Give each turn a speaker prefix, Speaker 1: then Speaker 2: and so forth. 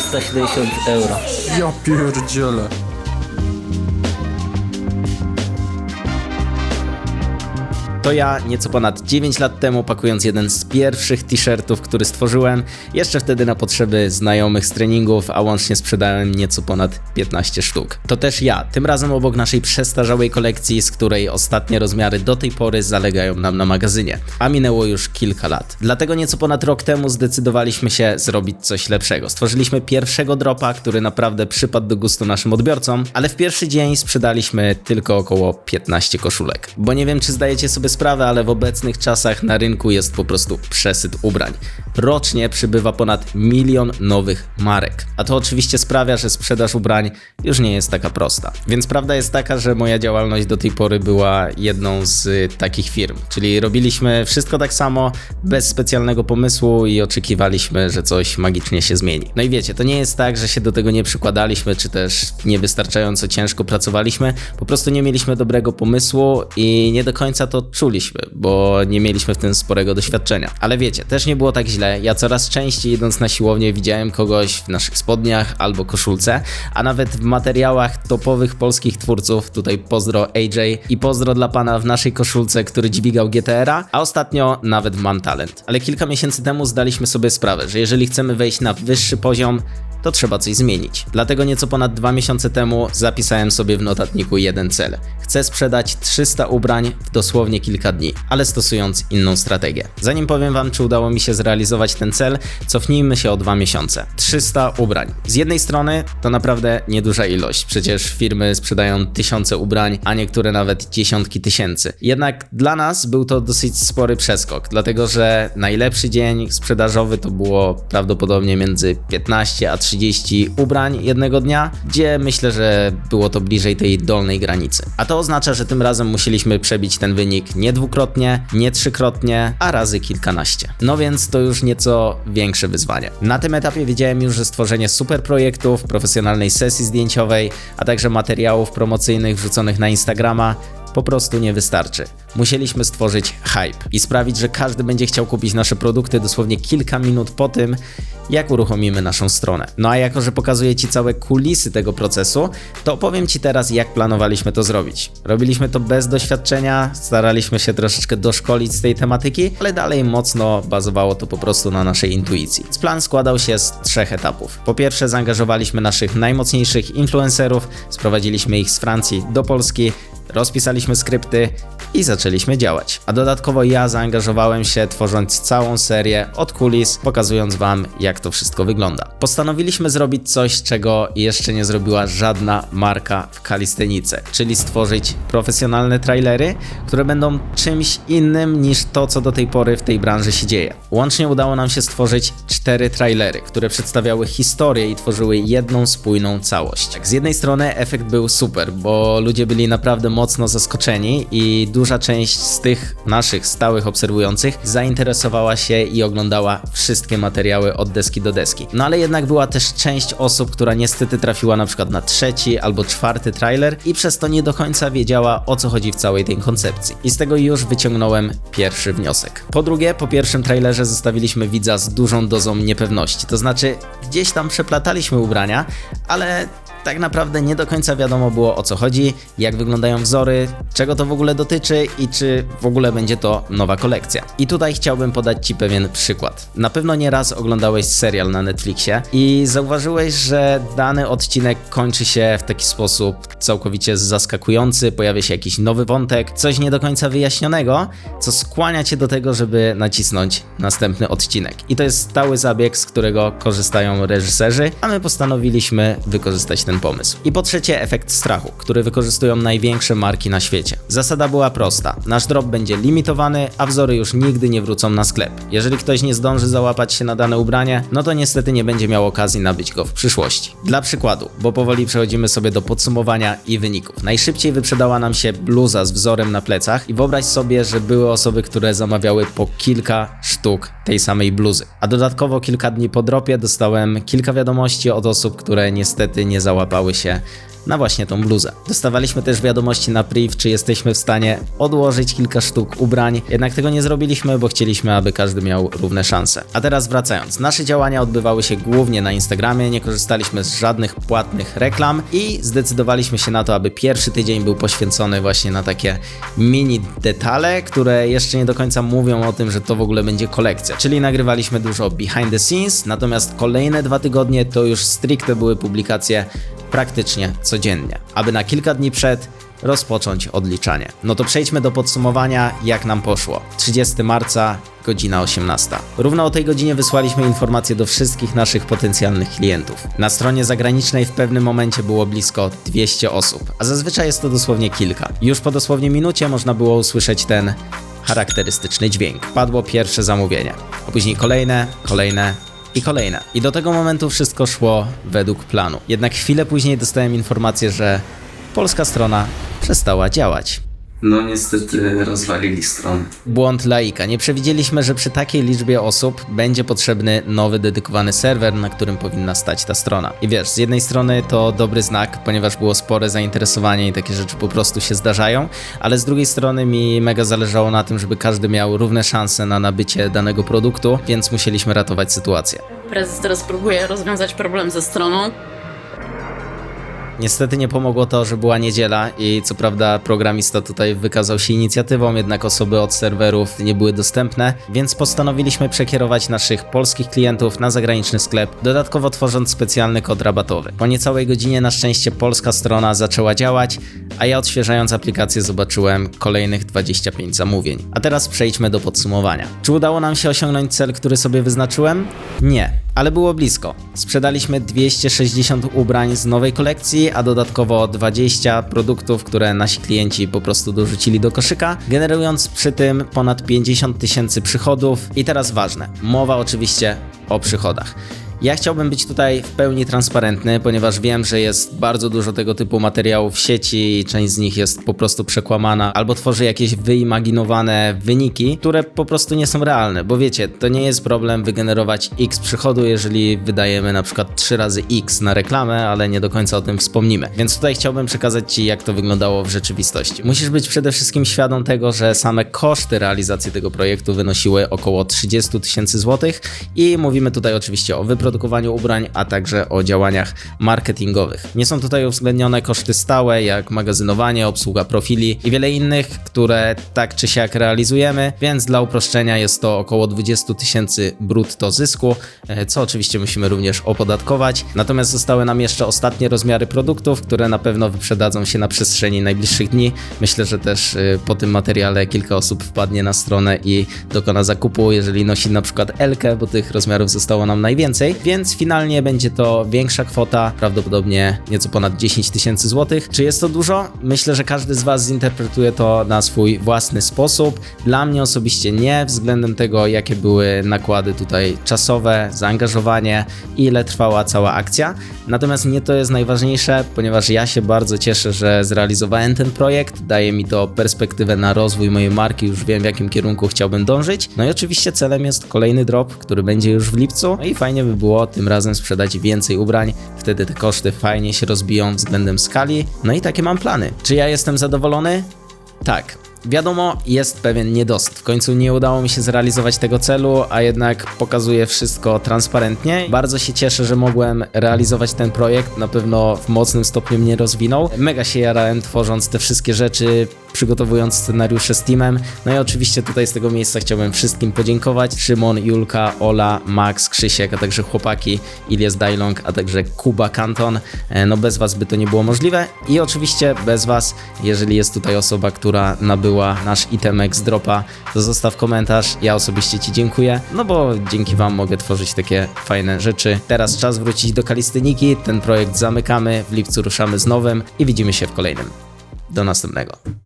Speaker 1: 370 euro.
Speaker 2: Ja pierdzielę.
Speaker 3: To ja nieco ponad 9 lat temu pakując jeden z pierwszych t-shirtów, który stworzyłem, jeszcze wtedy na potrzeby znajomych z treningów, a łącznie sprzedałem nieco ponad 15 sztuk. To też ja, tym razem obok naszej przestarzałej kolekcji, z której ostatnie rozmiary do tej pory zalegają nam na magazynie. A minęło już kilka lat. Dlatego nieco ponad rok temu zdecydowaliśmy się zrobić coś lepszego. Stworzyliśmy pierwszego dropa, który naprawdę przypadł do gustu naszym odbiorcom, ale w pierwszy dzień sprzedaliśmy tylko około 15 koszulek. Bo nie wiem, czy zdajecie sobie sprawę, ale w obecnych czasach na rynku jest po prostu przesyt ubrań. Rocznie przybywa ponad milion nowych marek. A to oczywiście sprawia, że sprzedaż ubrań już nie jest taka prosta. Więc prawda jest taka, że moja działalność do tej pory była jedną z y, takich firm. Czyli robiliśmy wszystko tak samo, bez specjalnego pomysłu i oczekiwaliśmy, że coś magicznie się zmieni. No i wiecie, to nie jest tak, że się do tego nie przykładaliśmy, czy też niewystarczająco ciężko pracowaliśmy. Po prostu nie mieliśmy dobrego pomysłu i nie do końca to czuliśmy, bo nie mieliśmy w tym sporego doświadczenia. Ale wiecie, też nie było tak źle. Ja coraz częściej idąc na siłownię widziałem kogoś w naszych spodniach albo koszulce, a nawet w materiałach topowych polskich twórców, tutaj pozdro AJ i pozdro dla pana w naszej koszulce, który dźwigał GTR-a, a ostatnio nawet Mam Talent. Ale kilka miesięcy temu zdaliśmy sobie sprawę, że jeżeli chcemy wejść na wyższy poziom, to trzeba coś zmienić. Dlatego nieco ponad dwa miesiące temu zapisałem sobie w notatniku jeden cel. Chcę sprzedać 300 ubrań w dosłownie kilka dni, ale stosując inną strategię. Zanim powiem wam, czy udało mi się zrealizować ten cel, cofnijmy się o dwa miesiące. 300 ubrań. Z jednej strony to naprawdę nieduża ilość, przecież firmy sprzedają tysiące ubrań, a niektóre nawet dziesiątki tysięcy. Jednak dla nas był to dosyć spory przeskok, dlatego że najlepszy dzień sprzedażowy to było prawdopodobnie między 15 a 30 ubrań jednego dnia, gdzie myślę, że było to bliżej tej dolnej granicy. A to oznacza, że tym razem musieliśmy przebić ten wynik nie dwukrotnie, nie trzykrotnie, a razy kilkanaście. No więc to już nieco większe wyzwanie. Na tym etapie wiedziałem już, że stworzenie super projektów, profesjonalnej sesji zdjęciowej, a także materiałów promocyjnych wrzuconych na Instagrama po prostu nie wystarczy. Musieliśmy stworzyć hype i sprawić, że każdy będzie chciał kupić nasze produkty dosłownie kilka minut po tym, jak uruchomimy naszą stronę. No a jako, że pokazuję Ci całe kulisy tego procesu, to opowiem Ci teraz, jak planowaliśmy to zrobić. Robiliśmy to bez doświadczenia, staraliśmy się troszeczkę doszkolić z tej tematyki, ale dalej mocno bazowało to po prostu na naszej intuicji. Plan składał się z trzech etapów. Po pierwsze, zaangażowaliśmy naszych najmocniejszych influencerów, sprowadziliśmy ich z Francji do Polski, rozpisaliśmy skrypty i zaczęliśmy działać. A dodatkowo ja zaangażowałem się tworząc całą serię od kulis, pokazując Wam, jak to wszystko wygląda. Postanowiliśmy zrobić coś, czego jeszcze nie zrobiła żadna marka w kalistenice, czyli stworzyć profesjonalne trailery, które będą czymś innym niż to, co do tej pory w tej branży się dzieje. Łącznie udało nam się stworzyć cztery trailery, które przedstawiały historię i tworzyły jedną spójną całość. Tak, z jednej strony efekt był super, bo ludzie byli naprawdę mocno zaskoczeni i duża część z tych naszych stałych obserwujących zainteresowała się i oglądała wszystkie materiały od deski do deski. No ale jednak była też część osób, która niestety trafiła na przykład na trzeci albo czwarty trailer i przez to nie do końca wiedziała o co chodzi w całej tej koncepcji. I z tego już wyciągnąłem pierwszy wniosek. Po drugie, po pierwszym trailerze zostawiliśmy widza z dużą dozą niepewności. To znaczy, gdzieś tam przeplataliśmy ubrania, ale tak naprawdę nie do końca wiadomo było o co chodzi, jak wyglądają wzory, czego to w ogóle dotyczy i czy w ogóle będzie to nowa kolekcja. I tutaj chciałbym podać Ci pewien przykład. Na pewno nieraz oglądałeś serial na Netflixie i zauważyłeś, że dany odcinek kończy się w taki sposób całkowicie zaskakujący, pojawia się jakiś nowy wątek, coś nie do końca wyjaśnionego, co skłania Cię do tego, żeby nacisnąć następny odcinek. I to jest stały zabieg, z którego korzystają reżyserzy, a my postanowiliśmy wykorzystać ten pomysł. I po trzecie, efekt strachu, który wykorzystują największe marki na świecie. Zasada była prosta. Nasz drop będzie limitowany, a wzory już nigdy nie wrócą na sklep. Jeżeli ktoś nie zdąży załapać się na dane ubranie, no to niestety nie będzie miał okazji nabyć go w przyszłości. Dla przykładu, bo powoli przechodzimy sobie do podsumowania i wyników. Najszybciej wyprzedała nam się bluza z wzorem na plecach i wyobraź sobie, że były osoby, które zamawiały po kilka sztuk tej samej bluzy. A dodatkowo kilka dni po dropie dostałem kilka wiadomości od osób, które niestety nie załapały się na właśnie tą bluzę. Dostawaliśmy też wiadomości na priv, czy jesteśmy w stanie odłożyć kilka sztuk ubrań, jednak tego nie zrobiliśmy, bo chcieliśmy, aby każdy miał równe szanse. A teraz wracając, nasze działania odbywały się głównie na Instagramie, nie korzystaliśmy z żadnych płatnych reklam i zdecydowaliśmy się na to, aby pierwszy tydzień był poświęcony właśnie na takie mini detale, które jeszcze nie do końca mówią o tym, że to w ogóle będzie kolekcja. Czyli nagrywaliśmy dużo behind the scenes, natomiast kolejne dwa tygodnie to już stricte były publikacje praktycznie codziennie, aby na kilka dni przed rozpocząć odliczanie. No to przejdźmy do podsumowania, jak nam poszło. 30 marca, godzina 18. Równo o tej godzinie wysłaliśmy informacje do wszystkich naszych potencjalnych klientów. Na stronie zagranicznej w pewnym momencie było blisko 200 osób, a zazwyczaj jest to dosłownie kilka. Już po dosłownie minucie można było usłyszeć ten charakterystyczny dźwięk. Padło pierwsze zamówienie, a później kolejne, kolejne, i kolejne. I do tego momentu wszystko szło według planu. Jednak chwilę później dostałem informację, że polska strona przestała działać.
Speaker 2: No niestety rozwalili stronę.
Speaker 3: Błąd laika. Nie przewidzieliśmy, że przy takiej liczbie osób będzie potrzebny nowy dedykowany serwer, na którym powinna stać ta strona. I wiesz, z jednej strony to dobry znak, ponieważ było spore zainteresowanie i takie rzeczy po prostu się zdarzają, ale z drugiej strony mi mega zależało na tym, żeby każdy miał równe szanse na nabycie danego produktu, więc musieliśmy ratować sytuację.
Speaker 1: Prezes teraz próbuje rozwiązać problem ze stroną.
Speaker 3: Niestety nie pomogło to, że była niedziela i co prawda programista tutaj wykazał się inicjatywą, jednak osoby od serwerów nie były dostępne, więc postanowiliśmy przekierować naszych polskich klientów na zagraniczny sklep, dodatkowo tworząc specjalny kod rabatowy. Po niecałej godzinie na szczęście polska strona zaczęła działać, a ja odświeżając aplikację zobaczyłem kolejnych 25 zamówień. A teraz przejdźmy do podsumowania. Czy udało nam się osiągnąć cel, który sobie wyznaczyłem? Nie, ale było blisko. Sprzedaliśmy 260 ubrań z nowej kolekcji, a dodatkowo 20 produktów, które nasi klienci po prostu dorzucili do koszyka, generując przy tym ponad 50 tysięcy przychodów. I teraz ważne, mowa oczywiście o przychodach. Ja chciałbym być tutaj w pełni transparentny, ponieważ wiem, że jest bardzo dużo tego typu materiałów w sieci i część z nich jest po prostu przekłamana albo tworzy jakieś wyimaginowane wyniki, które po prostu nie są realne, bo wiecie, to nie jest problem wygenerować x przychodu, jeżeli wydajemy na przykład 3 razy x na reklamę, ale nie do końca o tym wspomnimy. Więc tutaj chciałbym przekazać Ci, jak to wyglądało w rzeczywistości. Musisz być przede wszystkim świadom tego, że same koszty realizacji tego projektu wynosiły około 30 tysięcy złotych i mówimy tutaj oczywiście o wyprodukowaniu ubrań, a także o działaniach marketingowych. Nie są tutaj uwzględnione koszty stałe, jak magazynowanie, obsługa profili i wiele innych, które tak czy siak realizujemy, więc dla uproszczenia jest to około 20 tysięcy brutto zysku, e, co oczywiście musimy również opodatkować. Natomiast zostały nam jeszcze ostatnie rozmiary produktów, które na pewno wyprzedadzą się na przestrzeni najbliższych dni. Myślę, że też e, po tym materiale kilka osób wpadnie na stronę i dokona zakupu, jeżeli nosi na przykład Elkę, bo tych rozmiarów zostało nam najwięcej, więc finalnie będzie to większa kwota, prawdopodobnie nieco ponad 10 tysięcy złotych. Czy jest to dużo? Myślę, że każdy z Was zinterpretuje to na swój własny sposób. Dla mnie osobiście nie, względem tego, jakie były nakłady tutaj czasowe, zaangażowanie, ile trwała cała akcja. Natomiast nie to jest najważniejsze, ponieważ ja się bardzo cieszę, że zrealizowałem ten projekt. Daje mi to perspektywę na rozwój mojej marki, już wiem w jakim kierunku chciałbym dążyć. No i oczywiście celem jest kolejny drop, który będzie już w lipcu. No i fajnie by było tym razem sprzedać więcej ubrań, wtedy te koszty fajnie się rozbiją względem skali. No i takie mam plany. Czy ja jestem zadowolony? Tak. Wiadomo, jest pewien niedosyt. W końcu nie udało mi się zrealizować tego celu, a jednak pokazuję wszystko transparentnie. Bardzo się cieszę, że mogłem realizować ten projekt. Na pewno w mocnym stopniu mnie rozwinął. Mega się jarałem tworząc te wszystkie rzeczy, przygotowując scenariusze z teamem. No i oczywiście tutaj z tego miejsca chciałbym wszystkim podziękować. Szymon, Julka, Ola, Max, Krzysiek, a także chłopaki Ilias Dajlong, a także Kuba Kanton. E, No bez was by to nie było możliwe. I oczywiście bez was, jeżeli jest tutaj osoba, która nabyła nasz itemek z dropa, to zostaw komentarz. Ja osobiście ci dziękuję, no bo dzięki wam mogę tworzyć takie fajne rzeczy. Teraz czas wrócić do kalistyniki. Ten projekt zamykamy, w lipcu ruszamy z nowym i widzimy się w kolejnym. Do następnego.